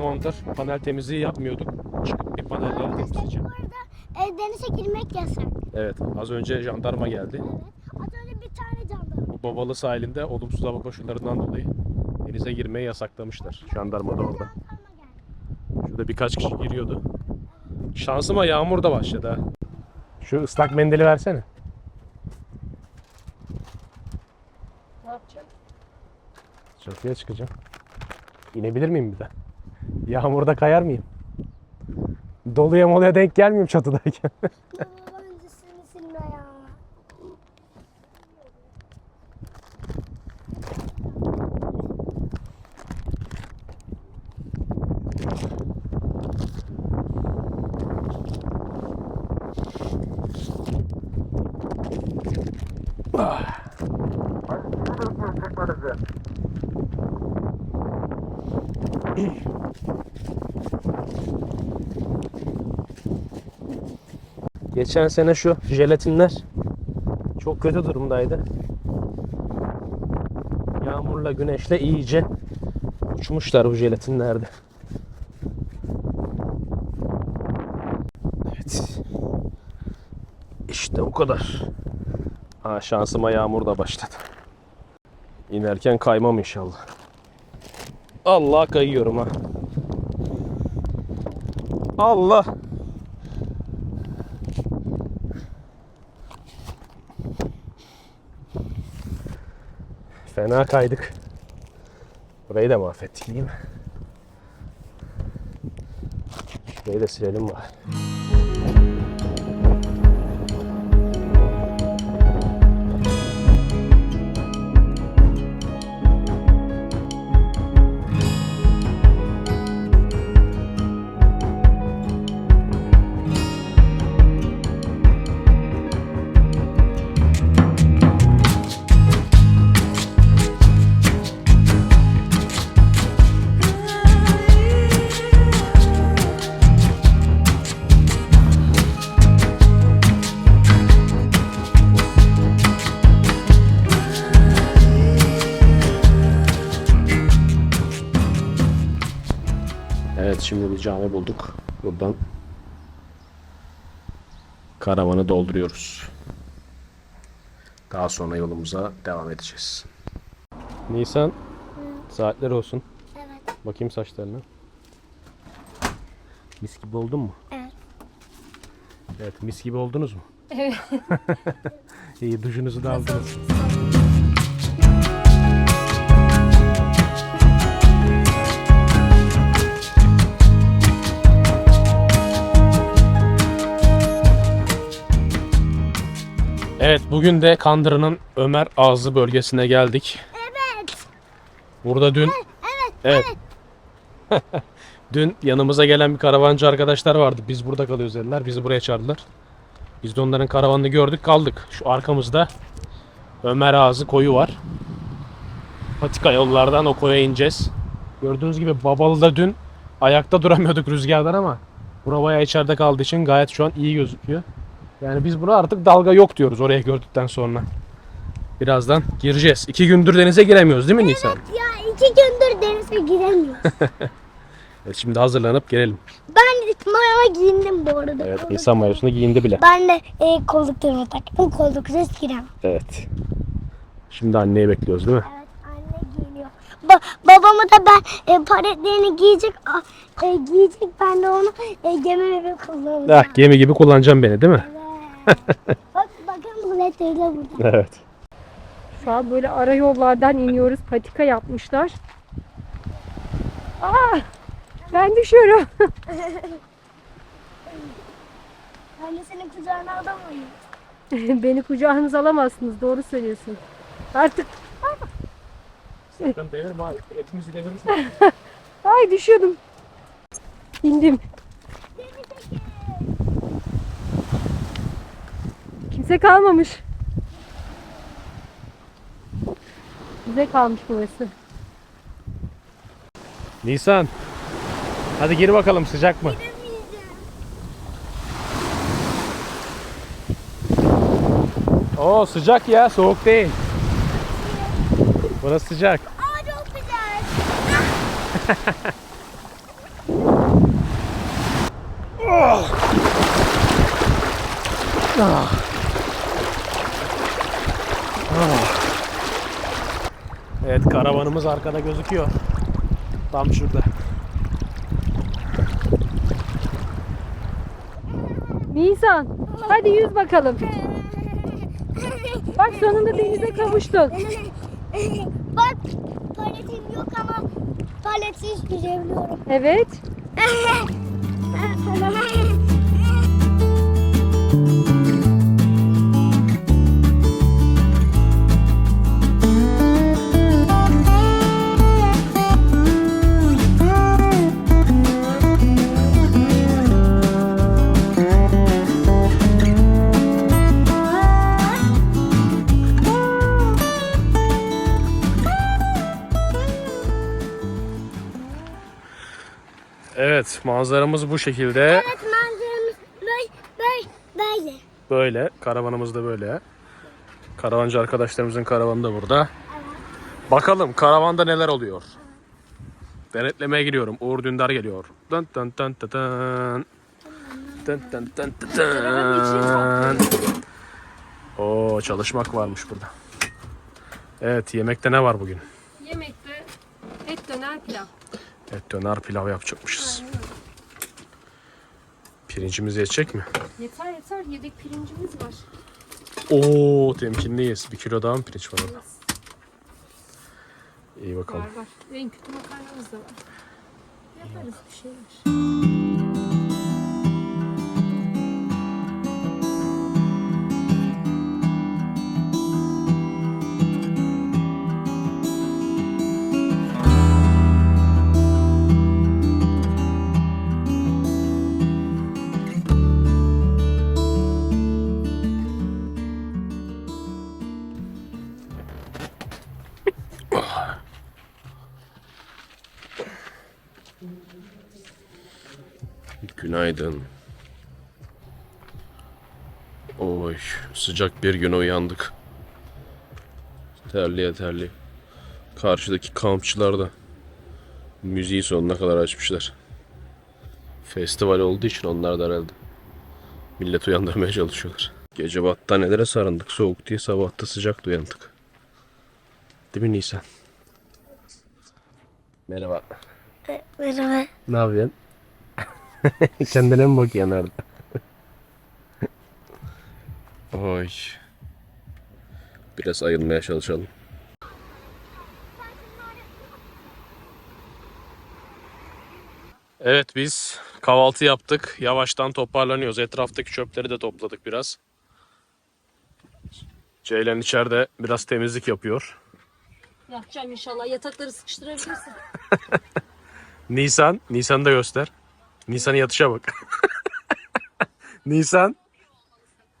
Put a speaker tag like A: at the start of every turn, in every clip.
A: zamandır panel temizliği yapmıyorduk. Çıkıp bir panelleri
B: Arkadaşlar
A: temizleyeceğim.
B: bu arada e, denize girmek yasak.
A: Evet az önce jandarma geldi.
B: Evet. Az önce bir tane canlı.
A: Bu Babalı sahilinde olumsuz hava koşullarından dolayı denize girmeyi yasaklamışlar. Jandarma da orada.
B: Jandarma.
A: Şurada birkaç kişi giriyordu. Şansıma yağmur da başladı ha. Şu ıslak mendili versene.
C: Ne yapacağım?
A: Çatıya çıkacağım. İnebilir miyim bir de? Yağmurda kayar mıyım? Doluya moluya denk gelmiyorum çatıdayken. Geçen sene şu jelatinler çok kötü durumdaydı. Yağmurla güneşle iyice uçmuşlar bu jelatinlerde. Evet. İşte o kadar. Ha şansıma yağmur da başladı. İnerken kaymam inşallah. Allah kayıyorum ha. Allah. Fena kaydık. Burayı da mahvettik değil mi? Şurayı da silelim var. Cami bulduk. Buradan karavanı dolduruyoruz. Daha sonra yolumuza devam edeceğiz. Nisan saatler olsun.
B: Evet.
A: Bakayım saçlarına. Mis gibi oldun mu?
B: Evet.
A: Evet mis gibi oldunuz mu? Evet. İyi duşunuzu da aldınız. Evet bugün de Kandıra'nın Ömer Ağzı bölgesine geldik.
B: Evet.
A: Burada dün
B: Evet.
A: Evet. Dün yanımıza gelen bir karavancı arkadaşlar vardı. Biz burada kalıyoruz dediler. Bizi buraya çağırdılar. Biz de onların karavanını gördük kaldık. Şu arkamızda Ömer Ağzı koyu var. Patika yollardan o koya ineceğiz. Gördüğünüz gibi Babalı'da dün ayakta duramıyorduk rüzgardan ama bura bayağı içeride kaldığı için gayet şu an iyi gözüküyor. Yani biz buna artık dalga yok diyoruz oraya gördükten sonra. Birazdan gireceğiz. İki gündür denize giremiyoruz değil mi Nisan?
B: Ya iki gündür denize giremiyoruz.
A: Evet, şimdi hazırlanıp gelelim.
B: ben mayama giyindim bu arada.
A: Evet Nisan mayosunu giyindi bile.
B: Ben de e, kolluklarımı taktım. Kolluksuz girem.
A: Evet. Şimdi anneyi bekliyoruz değil mi?
B: Evet anne giyiniyor. Ba- babamı da ben e, paletlerini giyecek. e, giyecek ben de onu e, gemi gibi kullanacağım.
A: Ah, gemi gibi kullanacağım beni değil mi?
B: Evet. Bak bakın paletleri de burada.
A: Evet.
C: Şu an böyle ara yollardan iniyoruz. Patika yapmışlar. Aa, ben düşüyorum.
B: Ben de senin kucağına alamayayım.
C: Beni kucağınıza alamazsınız. Doğru söylüyorsun. Artık
A: Sakın devirme abi. Hepimizi deviririz.
C: ay düşüyordum. İndim. Bize kalmamış. Bize kalmış burası.
A: Nisan. Hadi gir bakalım sıcak mı? Oo sıcak ya soğuk değil. Burası sıcak.
B: Aa çok güzel. oh.
A: Ah. ah! Evet karavanımız arkada gözüküyor. Tam şurada.
C: Nisan hadi yüz bakalım. Bak sonunda denize kavuştun.
B: Bak paletim yok ama paletsiz yüzebiliyorum.
C: Evet.
A: manzaramız bu şekilde.
B: Evet manzaramız böyle, böyle, böyle.
A: Böyle. Karavanımız da böyle. Karavancı arkadaşlarımızın karavanı da burada. Bakalım karavanda neler oluyor. Denetlemeye giriyorum. Uğur Dündar geliyor. Dın dın dın dın dın. Dın dın dın dın dın. Oo çalışmak varmış burada. Evet yemekte ne var bugün?
C: Yemekte et döner pilav.
A: Et döner pilav yapacakmışız. Pirincimiz yetecek mi?
C: Yeter yeter yedek pirincimiz var.
A: Oo temkinliyiz. Bir kilo daha mı pirinç var orada? İyi bakalım.
C: Var var. En kötü makarnamız da var. Yaparız bir şeyler.
A: Günaydın. Oy sıcak bir güne uyandık. Terliye terli. Karşıdaki kampçılar da müziği sonuna kadar açmışlar. Festival olduğu için onlar da herhalde. Millet uyandırmaya çalışıyorlar. Gece battaniyelere sarındık soğuk diye sabahta sıcak uyandık. Değil mi Nisan? Merhaba.
B: Merhaba.
A: Ne yapıyorsun? Kendine mi bakıyorsun orada? Oy. Biraz ayılmaya çalışalım. Evet biz kahvaltı yaptık. Yavaştan toparlanıyoruz. Etraftaki çöpleri de topladık biraz. Ceylan içeride biraz temizlik yapıyor.
C: Yapacağım inşallah. Yatakları sıkıştırabilirsin.
A: Nisan, Nisan'ı da göster. Nisan'ın yatışa bak. Nisan.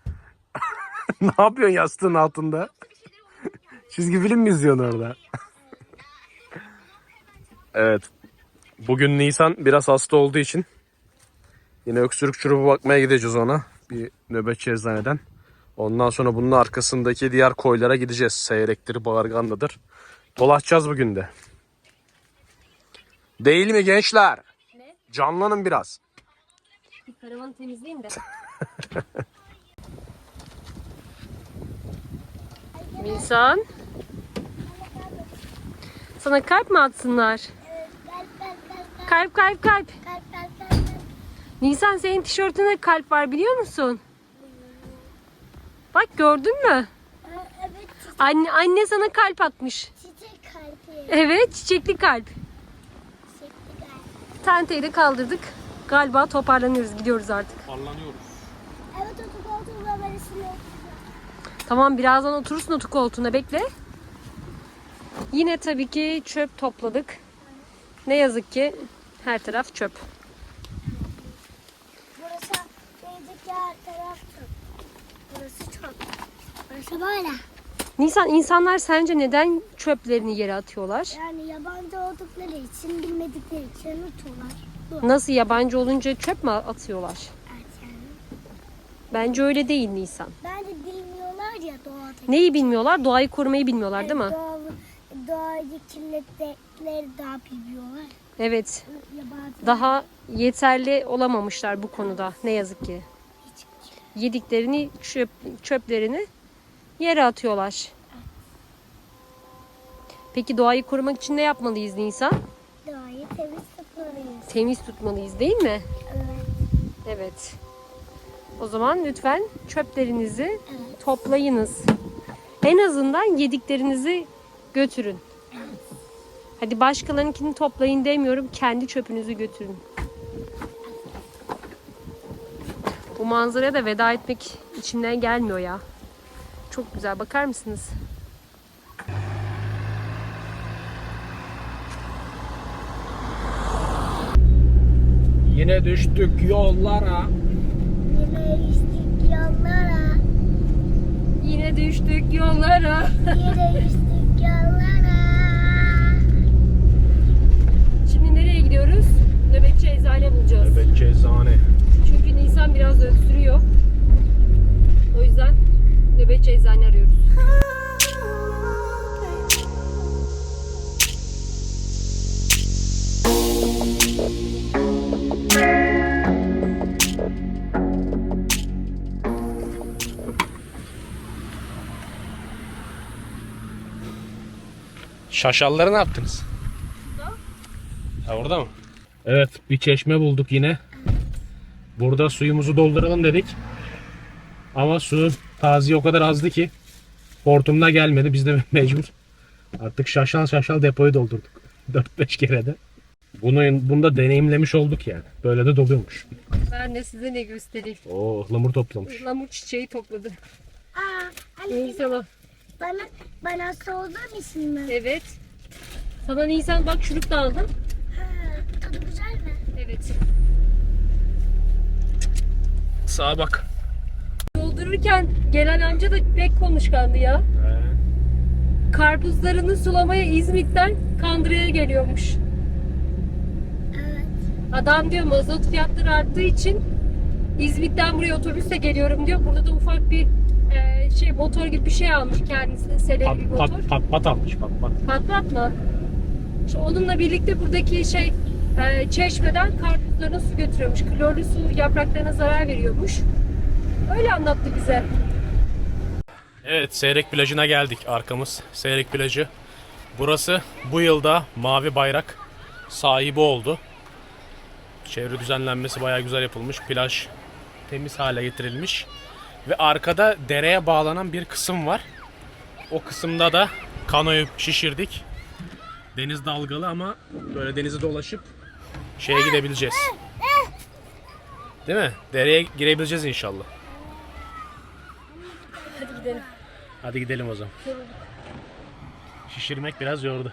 A: ne yapıyorsun yastığın altında? Çizgi film mi izliyorsun orada? evet. Bugün Nisan biraz hasta olduğu için yine öksürük şurubu bakmaya gideceğiz ona. Bir nöbetçi eczaneden. Ondan sonra bunun arkasındaki diğer koylara gideceğiz. Seyrektir, bağırganlıdır. Dolaşacağız bugün de. Değil mi gençler? Canlanın biraz.
C: Bir karavanı temizleyin de. Nisan. Sana kalp mi atsınlar? Kalp kalp kalp.
B: Kalp, kalp, kalp, kalp.
C: Nisan senin tişörtünde kalp var biliyor musun? Bak gördün mü?
B: Evet
C: Anne, anne sana kalp atmış.
B: çiçek kalbi.
C: Evet çiçekli kalp. Tenteyi de kaldırdık. Galiba toparlanıyoruz gidiyoruz artık.
A: Parlanıyoruz.
B: Evet otur koltuğuna verisini
C: Tamam birazdan oturursun otur koltuğuna bekle. Yine tabii ki çöp topladık. Ne yazık ki her taraf çöp.
B: Burası gelecek yer taraf çok. Burası çok. Burası böyle.
C: Nisan insanlar sence neden çöplerini yere atıyorlar?
B: Yani yabancı oldukları için bilmedikleri için unutuyorlar. Bu.
C: Nasıl yabancı olunca çöp mü atıyorlar?
B: Evet yani.
C: Bence öyle değil Nisan.
B: Bence bilmiyorlar ya doğada.
C: Neyi bilmiyorlar? Doğayı korumayı bilmiyorlar değil mi?
B: Doğa, doğayı kirlettikleri daha bilmiyorlar.
C: Evet.
B: Yabancı
C: Daha yeterli olamamışlar bu konuda ne yazık ki.
B: hiç
C: yediklerini, çöp, çöplerini yere atıyorlar. Peki doğayı korumak için ne yapmalıyız Nisan?
B: Doğayı temiz tutmalıyız.
C: Temiz tutmalıyız değil mi?
B: Evet.
C: Evet. O zaman lütfen çöplerinizi toplayınız. En azından yediklerinizi götürün. Hadi başkalarınkini toplayın demiyorum. Kendi çöpünüzü götürün. Bu manzaraya da veda etmek içimden gelmiyor ya. Çok güzel. Bakar mısınız?
A: Yine düştük yollara.
B: Yine içtik yollara.
C: Yine düştük yollara.
B: Yine içtik yollara.
C: Şimdi nereye gidiyoruz? Nöbetçi eczane bulacağız.
A: Evet cezane.
C: Çünkü Nisan biraz öksürüyor. O yüzden nöbetçi eczane arıyoruz.
A: Şaşalları ne yaptınız? Ha orada mı? Evet bir çeşme bulduk yine. Burada suyumuzu dolduralım dedik. Ama su taziye o kadar azdı ki hortumda gelmedi. Biz de mecbur artık şaşal şaşal depoyu doldurduk. 4-5 kere de. Bunu bunda deneyimlemiş olduk yani. Böyle de doluyormuş.
C: Ben de size ne göstereyim.
A: Oo ıhlamur toplamış.
C: Ihlamur çiçeği topladı.
B: Aa, anne bana, bana sorduğun için mi?
C: Evet. Sana Nisan bak şurup da aldım.
B: Ha, tadı güzel mi?
C: Evet.
A: Sağa bak.
C: Doldururken gelen amca da pek konuşkandı ya. Karpuzlarını sulamaya İzmit'ten Kandıra'ya geliyormuş.
B: Evet.
C: Adam diyor mazot fiyatları arttığı için İzmit'ten buraya otobüsle geliyorum diyor. Burada da ufak bir e, şey motor gibi bir şey almış kendisine seleli bir
A: Pat,
C: motor.
A: pat, pat, pat almış pat pat.
C: Patlatma. İşte onunla birlikte buradaki şey e, çeşmeden karpuzlarına su götürüyormuş. Klorlu su yapraklarına zarar veriyormuş. Öyle anlattı bize.
A: Evet Seyrek plajına geldik arkamız. Seyrek plajı. Burası bu yılda mavi bayrak sahibi oldu. Çevre düzenlenmesi bayağı güzel yapılmış. Plaj temiz hale getirilmiş. Ve arkada dereye bağlanan bir kısım var. O kısımda da kanoyu şişirdik. Deniz dalgalı ama böyle denize dolaşıp şeye gidebileceğiz. Değil mi? Dereye girebileceğiz inşallah.
C: Hadi gidelim.
A: Hadi gidelim o zaman. Şişirmek biraz yordu.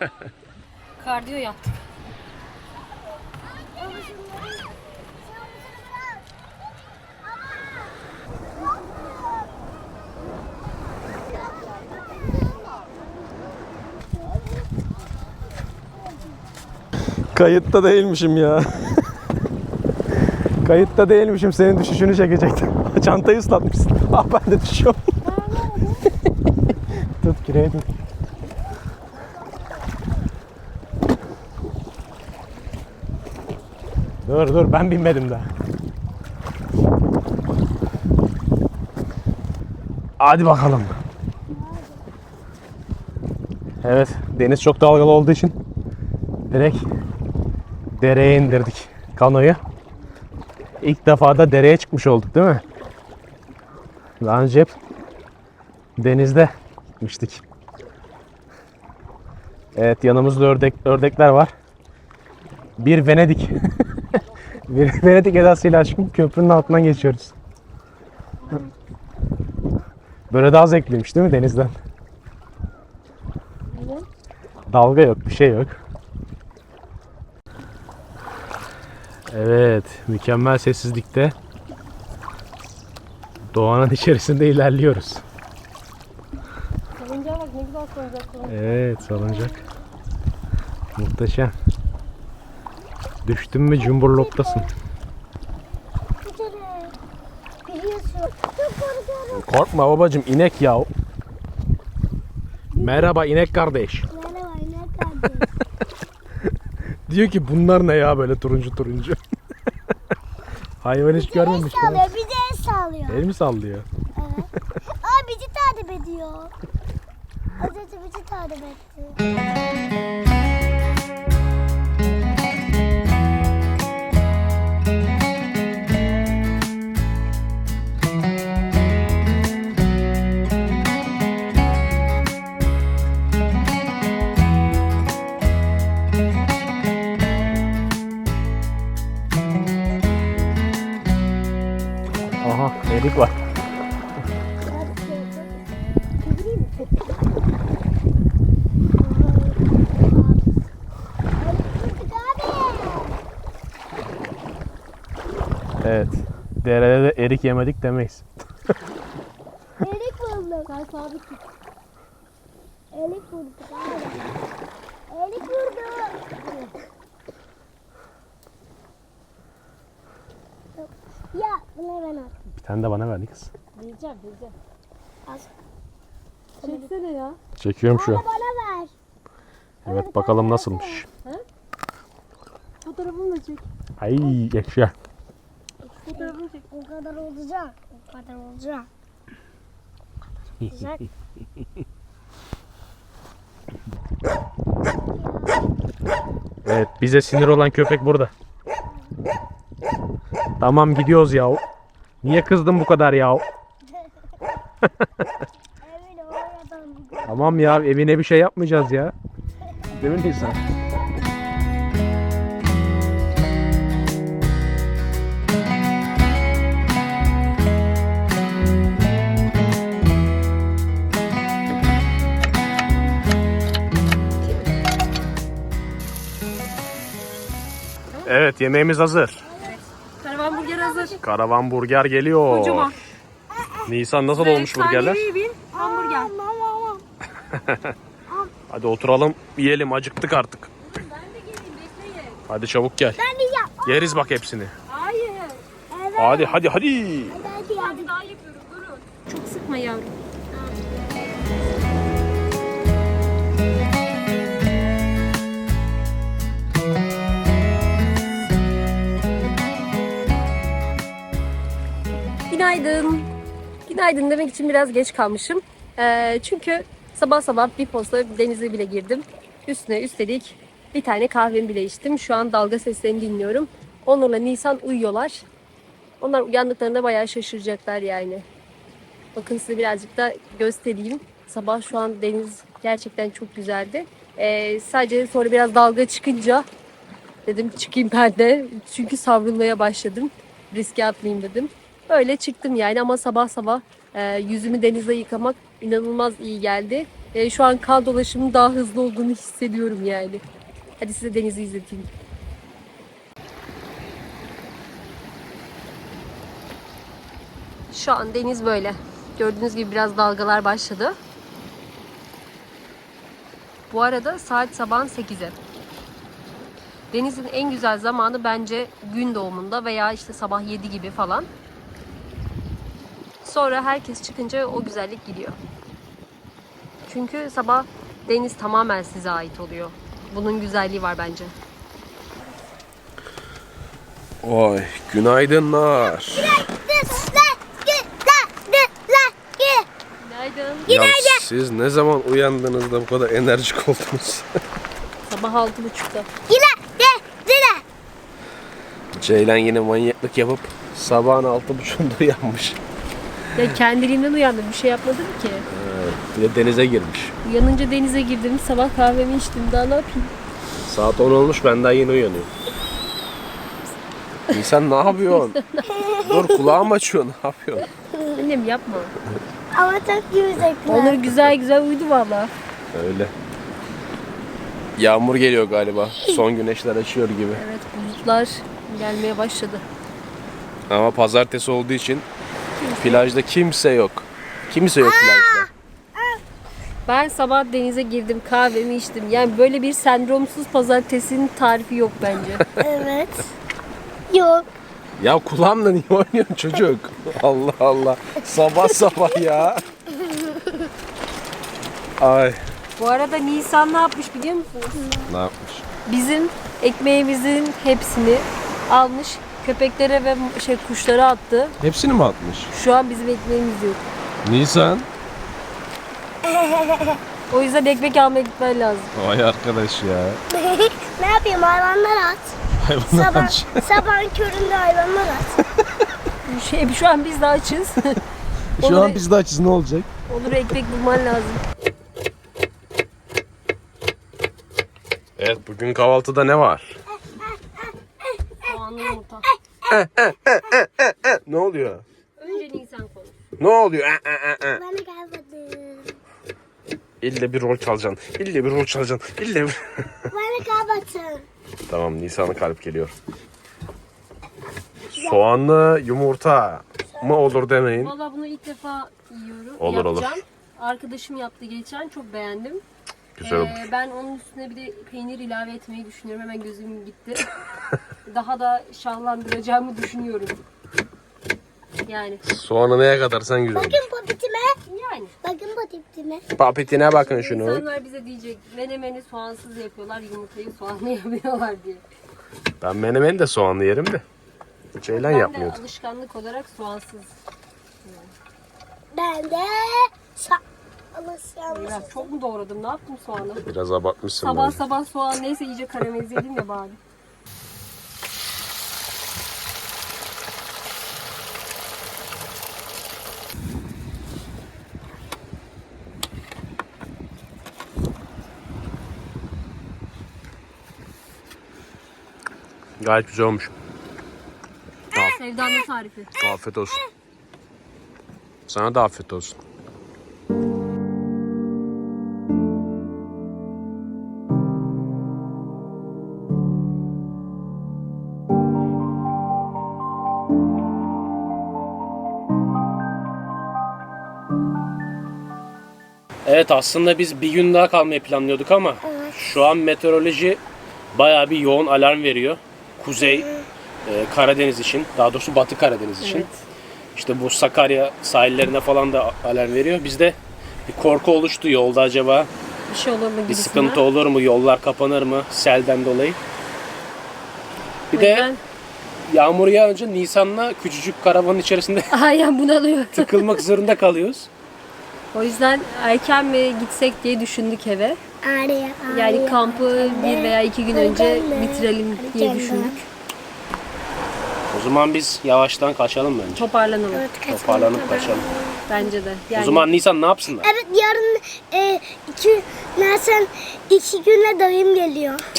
C: Kardiyo yaptık.
A: Kayıtta değilmişim ya. Kayıtta değilmişim. Senin düşüşünü çekecektim. Çantayı ıslatmışsın. Ah ben de düşüyorum. Tut. Dur dur ben binmedim daha. Hadi bakalım. Evet deniz çok dalgalı olduğu için direkt dereye indirdik kanoyu. İlk defa da dereye çıkmış olduk değil mi? Daha önce hep denizde gitmiştik. Evet yanımızda ördek, ördekler var. Bir Venedik. bir Venedik edasıyla aşkım köprünün altından geçiyoruz. Böyle daha zevkliymiş değil mi denizden? Dalga yok, bir şey yok. Evet, mükemmel sessizlikte doğanın içerisinde ilerliyoruz.
C: Ne güzel salıncaklar.
A: Evet, salıncak. Muhteşem. Düştün mü cumburloptasın.
B: Bir.
A: Korkma babacım, inek ya. Merhaba inek kardeş.
B: Merhaba ne kardeş?
A: Diyor ki bunlar ne ya böyle turuncu turuncu. Hayvan hiç görmemiş.
B: Çalıyor bize sağlıyor.
A: El mi sallıyor? Thank you. Yemedik demeyiz.
B: Elik bulduk. Ben sabit Elik bulduk. Elik bulduk. Ya bunu ben al.
A: Bir tane de bana verdi kız.
C: Bileceğim bileceğim.
B: Az.
C: Çeksene ya.
A: Çekiyorum şu an.
B: Bana, bana ver.
A: Evet bakalım nasılmış.
C: Fotoğrafımı da çek.
A: Ay ekşi.
C: Fotoğrafımı çek.
B: O kadar olacak. O kadar olacak. Güzel.
A: Evet bize sinir olan köpek burada. Tamam gidiyoruz ya. Niye kızdın bu kadar ya?
B: Emin oradan.
A: Tamam ya evine bir şey yapmayacağız ya. Değil mi Nisan? Evet yemeğimiz hazır.
C: Karavan burger hazır.
A: Karavan burger geliyor.
C: Kocaman.
A: Nisan nasıl olmuş burgerler?
C: Efsanevi bir hamburger.
A: Hadi oturalım yiyelim acıktık artık.
C: Ben de geleyim bekleyin.
A: Hadi çabuk gel.
B: Ben de yap.
A: Yeriz bak hepsini.
C: Hayır.
B: Evet.
A: Hadi hadi hadi.
B: Hadi hadi.
C: Hadi daha yapıyorum durun. Çok sıkma yavrum. Günaydın. Günaydın demek için biraz geç kalmışım. Ee, çünkü sabah sabah bir posta denize bile girdim. Üstüne üstelik bir tane kahvemi bile içtim. Şu an dalga seslerini dinliyorum. Onur'la Nisan uyuyorlar. Onlar uyandıklarında bayağı şaşıracaklar yani. Bakın size birazcık da göstereyim. Sabah şu an deniz gerçekten çok güzeldi. Ee, sadece sonra biraz dalga çıkınca dedim çıkayım ben de. Çünkü savrulmaya başladım. Riske atmayayım dedim. Öyle çıktım yani ama sabah sabah e, yüzümü denize yıkamak inanılmaz iyi geldi. E, şu an kan dolaşımın daha hızlı olduğunu hissediyorum yani. Hadi size denizi izleteyim. Şu an deniz böyle. Gördüğünüz gibi biraz dalgalar başladı. Bu arada saat sabahın 8'i. Denizin en güzel zamanı bence gün doğumunda veya işte sabah 7 gibi falan. Sonra herkes çıkınca o güzellik gidiyor. Çünkü sabah deniz tamamen size ait oluyor. Bunun güzelliği var bence.
A: Oy günaydınlar.
C: Günaydın.
A: Ya siz ne zaman uyandınız da bu kadar enerjik oldunuz?
C: Sabah 6.30'da.
A: Ceylan yine manyaklık yapıp sabahın altı buçuğunda uyanmış.
C: Ya kendiliğinden uyandım. Bir şey yapmadım ki.
A: Bir de denize girmiş.
C: Uyanınca denize girdim. Sabah kahvemi içtim. Daha ne yapayım?
A: Saat 10 olmuş ben daha yeni uyanıyorum. İnsan ne yapıyorsun? Dur kulağım açıyor ne yapıyorsun?
C: Annem yapma.
B: Ama çok yüzekler.
C: Onur güzel güzel uyudu valla.
A: Öyle. Yağmur geliyor galiba. Son güneşler açıyor gibi.
C: Evet bulutlar gelmeye başladı.
A: Ama pazartesi olduğu için plajda kimse yok. Kimse yok plajda.
C: Ben sabah denize girdim, kahvemi içtim. Yani böyle bir sendromsuz pazartesinin tarifi yok bence.
B: Evet. Yok.
A: Ya kulağımla niye oynuyorsun çocuk? Allah Allah. Sabah sabah ya. Ay.
C: Bu arada Nisan ne yapmış biliyor musunuz?
A: Ne yapmış?
C: Bizim ekmeğimizin hepsini almış köpeklere ve şey kuşlara attı.
A: Hepsini mi atmış?
C: Şu an bizim ekmeğimiz yok.
A: Nisan.
C: O yüzden ekmek almaya gitmen lazım.
A: Vay arkadaş ya.
B: ne yapayım hayvanlar at.
A: Hayvanlar
B: Sabah,
A: aç.
B: sabahın köründe hayvanlar at.
C: Şey, şu an biz de açız.
A: Şu
C: Olur.
A: an biz de açız ne olacak?
C: Olur ekmek bulman lazım.
A: Evet bugün kahvaltıda ne var?
C: Soğanlı yumurta.
A: Ne oluyor?
C: Önce Nisan konuş.
A: Ne oluyor?
B: De kalmadım.
A: İlle bir rol çalacaksın. İlle bir rol çalacaksın. İlle bir...
B: Ben de kalmadım.
A: tamam Nisan'a kalp geliyor. Soğanlı yumurta mı olur demeyin.
C: Valla bunu ilk defa yiyorum.
A: Olur, olur.
C: Yapacağım. Arkadaşım yaptı geçen. Çok beğendim.
A: Güzel olur.
C: Ee, ben onun üstüne bir de peynir ilave etmeyi düşünüyorum. Hemen gözüm gitti. Daha da şahlandıracağımı düşünüyorum. Yani.
A: Soğanı neye kadar sen güzel.
B: Bakın popitime.
C: Yani.
B: Bakın popitime.
A: Papetine bakın şunu.
C: İnsanlar bize diyecek menemeni soğansız yapıyorlar, yumurtayı soğanlı yapıyorlar diye.
A: Ben menemen de soğanlı yerim de. Ceylan
C: ben de
A: yapmıyordu.
C: alışkanlık olarak soğansız.
B: Ben de alışkanlık.
C: Biraz çok mu doğradım? Ne yaptım soğanı?
A: Biraz abartmışsın
C: Sabah
A: bence.
C: sabah soğan neyse iyice karamelize edeyim ya bari.
A: Gayet güzel olmuş.
C: Sevdanın tarifi.
A: Afiyet olsun. Sana da afiyet olsun. Evet aslında biz bir gün daha kalmayı planlıyorduk ama şu an meteoroloji bayağı bir yoğun alarm veriyor. Kuzey e, Karadeniz için, daha doğrusu Batı Karadeniz için.
C: Evet.
A: İşte bu Sakarya sahillerine falan da alarm veriyor. Bizde bir korku oluştu yolda acaba
C: Bir şey olur mu
A: bir
C: gibisinden.
A: sıkıntı olur mu, yollar kapanır mı selden dolayı. Bir
C: O
A: de
C: yüzden-
A: yağmur yağınca Nisan'la küçücük karavanın içerisinde
C: Aynen bunalıyor.
A: tıkılmak zorunda kalıyoruz.
C: O yüzden erken mi gitsek diye düşündük eve. Yani kampı bir veya iki gün önce bitirelim diye düşündük.
A: O zaman biz yavaştan kaçalım bence.
C: Toparlanalım.
B: Evet, kaçalım.
A: Toparlanıp kaçalım.
C: Bence de. Yani
A: O zaman Nisan ne yapsınlar?
B: Evet yarın e, iki, Nersen iki güne dayım geliyor.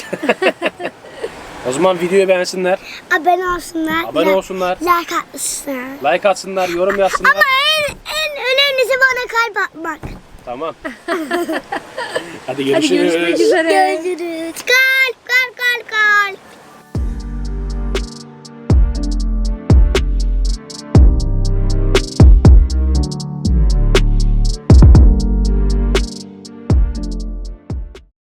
A: O zaman videoyu beğensinler,
B: Abone olsunlar.
A: abone
B: la-
A: olsunlar,
B: Like atsınlar.
A: like atsınlar, yorum yazsınlar.
B: Ama en, en önemlisi bana kalp atmak.
A: Tamam. Hadi görüşürüz.
C: Hadi görüşmek üzere.
B: Görüşürüz. Kalp kalp kalp kalp.